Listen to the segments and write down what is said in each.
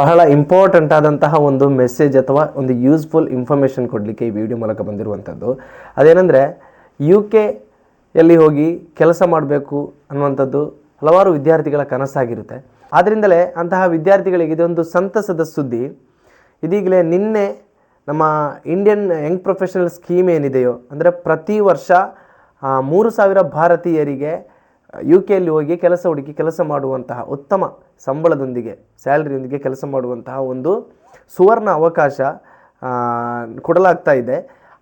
ಬಹಳ ಇಂಪಾರ್ಟೆಂಟ್ ಆದಂತಹ ಒಂದು ಮೆಸೇಜ್ ಅಥವಾ ಒಂದು ಯೂಸ್ಫುಲ್ ಇನ್ಫಾರ್ಮೇಷನ್ ಕೊಡಲಿಕ್ಕೆ ಈ ವಿಡಿಯೋ ಮೂಲಕ ಬಂದಿರುವಂಥದ್ದು ಅದೇನೆಂದರೆ ಯು ಕೆ ಎಲ್ಲಿ ಹೋಗಿ ಕೆಲಸ ಮಾಡಬೇಕು ಅನ್ನುವಂಥದ್ದು ಹಲವಾರು ವಿದ್ಯಾರ್ಥಿಗಳ ಕನಸಾಗಿರುತ್ತೆ. ಆದ್ದರಿಂದಲೇ ಅಂತಹ ವಿದ್ಯಾರ್ಥಿಗಳಿಗೆ ಇದೊಂದು ಸಂತಸದ ಸುದ್ದಿ. ಇದೀಗಲೇ ನಿನ್ನೆ ನಮ್ಮ ಇಂಡಿಯನ್ ಯಂಗ್ ಪ್ರೊಫೆಷನಲ್ ಸ್ಕೀಮ್ ಏನಿದೆಯೋ, ಅಂದರೆ ಪ್ರತಿ ವರ್ಷ ಮೂರು ಸಾವಿರ ಭಾರತೀಯರಿಗೆ ಯು ಕೆಯಲ್ಲಿ ಹೋಗಿ ಕೆಲಸ ಹುಡುಕಿ ಕೆಲಸ ಮಾಡುವಂತಹ ಉತ್ತಮ ಸಂಬಳದೊಂದಿಗೆ, ಸ್ಯಾಲ್ರಿಯೊಂದಿಗೆ ಕೆಲಸ ಮಾಡುವಂತಹ ಒಂದು ಸುವರ್ಣ ಅವಕಾಶ ಕೊಡಲಾಗ್ತಾ ಇದೆ.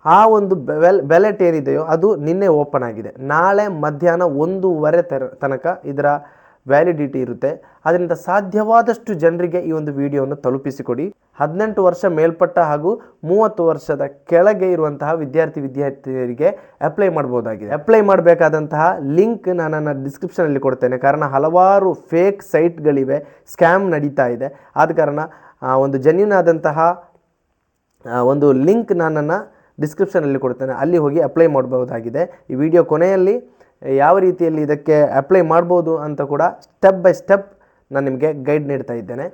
ಆ ಒಂದು ಬೆಲ್ ಬೆಲೆಟ್ ಏನಿದೆಯೋ ಅದು ನಿನ್ನೆ ಓಪನ್ ಆಗಿದೆ. ನಾಳೆ ಮಧ್ಯಾಹ್ನ ಒಂದೂವರೆ ತರ ತನಕ ಇದರ ವ್ಯಾಲಿಡಿಟಿ ಇರುತ್ತೆ. ಅದರಿಂದ ಸಾಧ್ಯವಾದಷ್ಟು ಜನರಿಗೆ ಈ ಒಂದು ವಿಡಿಯೋವನ್ನು ತಲುಪಿಸಿಕೊಡಿ. ಹದಿನೆಂಟು ವರ್ಷ ಮೇಲ್ಪಟ್ಟ ಹಾಗೂ ಮೂವತ್ತು ವರ್ಷದ ಕೆಳಗೆ ಇರುವಂತಹ ವಿದ್ಯಾರ್ಥಿ, ವಿದ್ಯಾರ್ಥಿನಿಯರಿಗೆ ಅಪ್ಲೈ ಮಾಡ್ಬೋದಾಗಿದೆ. ಅಪ್ಲೈ ಮಾಡಬೇಕಾದಂತಹ ಲಿಂಕ್ ನಾನು ನನ್ನ ಡಿಸ್ಕ್ರಿಪ್ಷನಲ್ಲಿ ಕೊಡ್ತೇನೆ. ಕಾರಣ ಹಲವಾರು ಫೇಕ್ ಸೈಟ್ಗಳಿವೆ ಸ್ಕ್ಯಾಮ್ ನಡೀತಾ ಇದೆ. ಆದ ಕಾರಣ ಒಂದು ಜೆನ್ಯೂನ್ ಆದಂತಹ ಒಂದು ಲಿಂಕ್ ನಾನು ಡಿಸ್ಕ್ರಿಪ್ಷನಲ್ಲಿ ಕೊಡ್ತೇನೆ. ಅಲ್ಲಿ ಹೋಗಿ ಅಪ್ಲೈ ಮಾಡಬಹುದಾಗಿದೆ. ಈ ವಿಡಿಯೋ ಕೊನೆಯಲ್ಲಿ ಯಾವ ರೀತಿಯಲ್ಲಿ ಇದಕ್ಕೆ ಅಪ್ಲೈ ಮಾಡ್ಬೋದು ಅಂತ ಕೂಡ ಸ್ಟೆಪ್ ಬೈ ಸ್ಟೆಪ್ ನಾನು ನಿಮಗೆ ಗೈಡ್ ನೀಡ್ತಾ ಇದ್ದೇನೆ.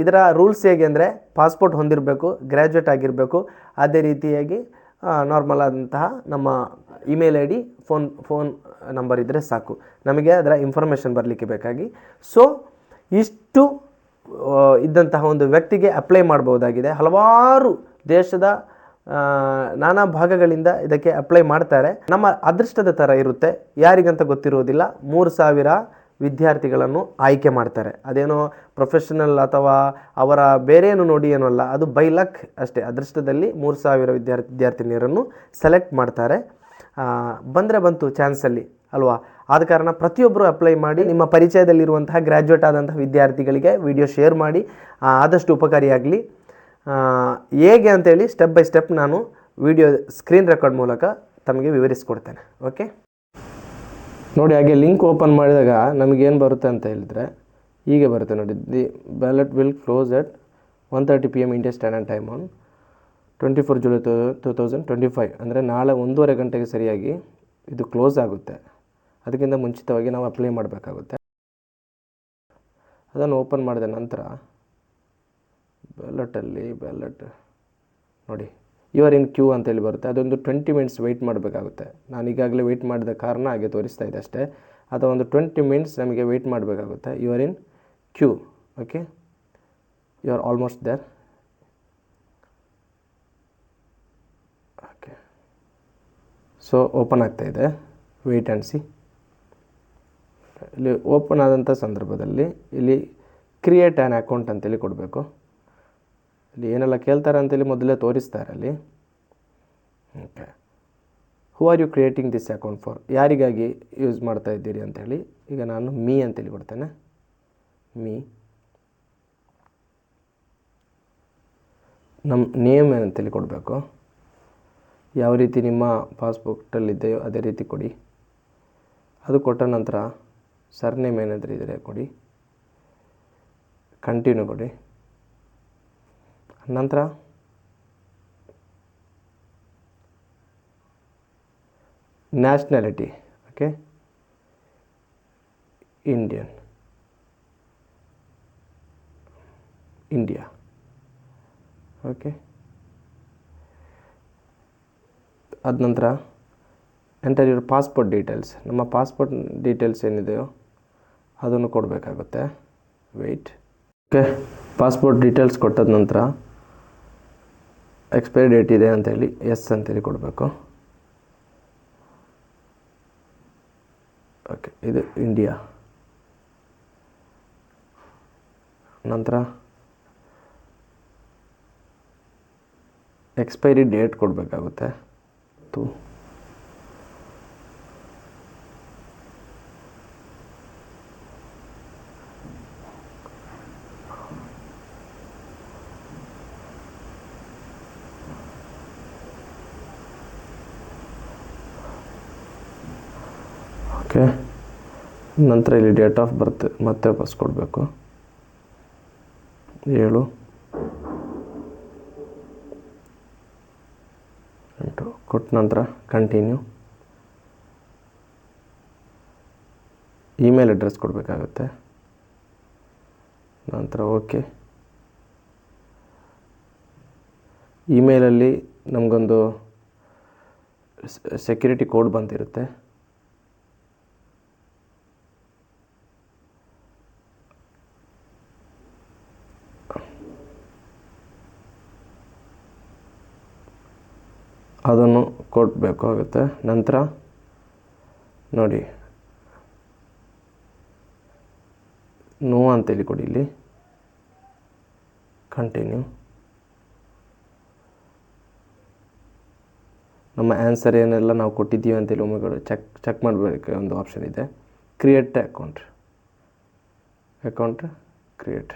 ಇದರ ರೂಲ್ಸ್ ಹೇಗೆ ಅಂದರೆ ಪಾಸ್ಪೋರ್ಟ್ ಹೊಂದಿರಬೇಕು ಗ್ರ್ಯಾಜುಯೇಟ್ ಆಗಿರಬೇಕು, ಅದೇ ರೀತಿಯಾಗಿ ನಾರ್ಮಲ್ ಆದಂತಹ ನಮ್ಮ email I D phone phone number ಇದ್ದರೆ ಸಾಕು. ನಮಗೆ ಅದರ ಇನ್ಫಾರ್ಮೇಷನ್ ಬರಲಿಕ್ಕೆ ಬೇಕಾಗಿ. ಸೊ ಇಷ್ಟು ಇದ್ದಂತಹ ಒಂದು ವ್ಯಕ್ತಿಗೆ ಅಪ್ಲೈ ಮಾಡ್ಬೋದಾಗಿದೆ. ಹಲವಾರು ದೇಶದ ನಾನಾ ಭಾಗಗಳಿಂದ ಇದಕ್ಕೆ ಅಪ್ಲೈ ಮಾಡ್ತಾರೆ. ನಮ್ಮ ಅದೃಷ್ಟದ ಥರ ಇರುತ್ತೆ. ಯಾರಿಗಂತ ಗೊತ್ತಿರುವುದಿಲ್ಲ ಮೂರು ಸಾವಿರ ವಿದ್ಯಾರ್ಥಿಗಳನ್ನು ಆಯ್ಕೆ ಮಾಡ್ತಾರೆ. ಅದೇನೋ ಪ್ರೊಫೆಷನಲ್ ಅಥವಾ ಅವರ ಬೇರೇನು ನೋಡಿ ಏನೂ ಅಲ್ಲ, ಅದು ಬೈ ಲಕ್ ಅಷ್ಟೇ. ಅದೃಷ್ಟದಲ್ಲಿ ಮೂರು ಸಾವಿರ ವಿದ್ಯಾರ್ಥಿ ವಿದ್ಯಾರ್ಥಿನಿಯರನ್ನು ಸೆಲೆಕ್ಟ್ ಮಾಡ್ತಾರೆ. ಬಂದರೆ ಬಂತು ಚಾನ್ಸಲ್ಲಿ ಅಲ್ವಾ? ಆದ ಕಾರಣ ಪ್ರತಿಯೊಬ್ಬರು ಅಪ್ಲೈ ಮಾಡಿ, ನಿಮ್ಮ ಪರಿಚಯದಲ್ಲಿರುವಂತಹ ಗ್ರ್ಯಾಜುಯೇಟ್ ಆದಂತಹ ವಿದ್ಯಾರ್ಥಿಗಳಿಗೆ ವಿಡಿಯೋ ಶೇರ್ ಮಾಡಿ ಆದಷ್ಟು ಉಪಕಾರಿಯಾಗಲಿ. ಹೇಗೆ ಅಂತೇಳಿ ಸ್ಟೆಪ್ ಬೈ ಸ್ಟೆಪ್ ನಾನು ವಿಡಿಯೋ ಸ್ಕ್ರೀನ್ ರೆಕಾರ್ಡ್ ಮೂಲಕ ತಮಗೆ ವಿವರಿಸ್ಕೊಡ್ತೇನೆ ಓಕೆ ನೋಡಿ, ಹಾಗೆ ಲಿಂಕ್ ಓಪನ್ ಮಾಡಿದಾಗ ನಮಗೇನು ಬರುತ್ತೆ ಅಂತ ಹೇಳಿದರೆ, ಹೀಗೆ ಬರುತ್ತೆ ನೋಡಿ the ballot will close at one thirty P M India standard time on twenty four July two two thousand twenty five ಅಂದರೆ ನಾಳೆ ಒಂದೂವರೆ ಗಂಟೆಗೆ ಸರಿಯಾಗಿ ಇದು ಕ್ಲೋಸ್ ಆಗುತ್ತೆ. ಅದಕ್ಕಿಂತ ಮುಂಚಿತವಾಗಿ ನಾವು ಅಪ್ಲೈ ಮಾಡಬೇಕಾಗುತ್ತೆ. ಅದನ್ನು ಓಪನ್ ಮಾಡಿದ ನಂತರ ಬ್ಯಾಲೆಟಲ್ಲಿ ಬ್ಯಾಲೆಟ್ ನೋಡಿ ಯುವರ್ ಇನ್ ಕ್ಯೂ ಅಂತೇಳಿ ಬರುತ್ತೆ. ಅದೊಂದು ಟ್ವೆಂಟಿ ಮಿನಿಟ್ಸ್ ವೆಯ್ಟ್ ಮಾಡಬೇಕಾಗುತ್ತೆ. ನಾನು ಈಗಾಗಲೇ ವೆಯ್ಟ್ ಮಾಡಿದ ಕಾರಣ ಹಾಗೆ ತೋರಿಸ್ತಾ ಇದೆ ಅಷ್ಟೇ. ಅಥವಾ ಒಂದು ಟ್ವೆಂಟಿ ಮಿನಿಟ್ಸ್ ನಮಗೆ ವೆಯ್ಟ್ ಮಾಡಬೇಕಾಗುತ್ತೆ. Your in queue okay you are almost there okay so open ಆಗ್ತಾ ಇದೆ. ವೆಯ್ಟ್ ಆ್ಯಂಡ್ ಸಿ ಇಲ್ಲಿ ಓಪನ್ ಆದಂಥ ಸಂದರ್ಭದಲ್ಲಿ ಇಲ್ಲಿ ಕ್ರಿಯೇಟ್ ಆ್ಯನ್ ಅಕೌಂಟ್ ಅಂತೇಳಿ ಕೊಡಬೇಕು. ಇಲ್ಲಿ ಏನೆಲ್ಲ ಕೇಳ್ತಾರೆ ಅಂತೇಳಿ ಮೊದಲೇ ತೋರಿಸ್ತಾರೆ ಅಲ್ಲಿ. Okay. Who are you creating this account for ಯಾರಿಗಾಗಿ ಯೂಸ್ ಮಾಡ್ತಾ ಇದ್ದೀರಿ ಅಂತೇಳಿ ಈಗ ನಾನು ಮೀ ಅಂತೇಳಿ ಕೊಡ್ತೇನೆ. ಮೀ ನಮ್ಮ ನೇಮ್ ಏನಂತೇಳಿ ಕೊಡಬೇಕು? ಯಾವ ರೀತಿ ನಿಮ್ಮ ಪಾಸ್ಬುಕ್ಟಲ್ಲಿದ್ದೆಯೋ ಅದೇ ರೀತಿ ಕೊಡಿ. ಅದು ಕೊಟ್ಟ ನಂತರ ಸರ್ನೇಮ್ ಏನಾದರೂ ಇದ್ದರೆ ಕೊಡಿ. ಕಂಟಿನ್ಯೂ ಕೊಡಿ. ನಂತರ? Nationality okay Indian India okay ಅದ ನಂತರ ಎಂಟರ್ ಯುವರ್ ಪಾಸ್ಪೋರ್ಟ್ ಡೀಟೇಲ್ಸ್ ನಮ್ಮ ಪಾಸ್ಪೋರ್ಟ್ ಡೀಟೇಲ್ಸ್ ಏನಿದೆಯೋ ಅದನ್ನು ಕೊಡಬೇಕಾಗುತ್ತೆ. ವೆಯ್ಟ್ ಓಕೆ ಪಾಸ್ಪೋರ್ಟ್ ಡೀಟೇಲ್ಸ್ ಕೊಟ್ಟದ ನಂತರ ಎಕ್ಸ್ಪೈರಿ ಡೇಟ್ ಇದೆ ಅಂತೇಳಿ ಎಸ್ ಅಂತೇಳಿ ಕೊಡಬೇಕು. ಓಕೆ ಇದು ಇಂಡಿಯಾ ನಂತರ ಎಕ್ಸ್ಪೈರಿ ಡೇಟ್ ಕೊಡಬೇಕಾಗುತ್ತೆ. ತು ಓಕೆ ನಂತರ ಇಲ್ಲಿ ಡೇಟ್ ಆಫ್ ಬರ್ತ್ ಮತ್ತೆ ವಾಪಸ್ ಕೊಡಬೇಕು. ಏಳು. ಎಂಟು. ಕೊಟ್ಟ ನಂತರ ಕಂಟಿನ್ಯೂ ಇಮೇಲ್ ಅಡ್ರೆಸ್ ಕೊಡಬೇಕಾಗುತ್ತೆ. ನಂತರ ಓಕೆ ಇಮೇಲಲ್ಲಿ ನಮಗೊಂದು ಸೆಕ್ಯೂರಿಟಿ ಕೋಡ್ ಬಂದಿರುತ್ತೆ. ಅದನ್ನು ಕೊಡಬೇಕಾಗುತ್ತೆ. ನಂತರ ನೋಡಿ. ನೋ ಅಂತೇಳಿ ಕೊಡಿ ಇಲ್ಲಿ. ಕಂಟಿನ್ಯೂ ನಮ್ಮ ಆನ್ಸರ್ ಏನೆಲ್ಲ ನಾವು ಕೊಟ್ಟಿದ್ದೀವಿ ಅಂತೇಳಿ ಒಮ್ಮೆ ಚೆಕ್ ಚೆಕ್ ಮಾಡಬೇಕು. ಒಂದು ಆಪ್ಷನ್ ಇದೆ. Create account account create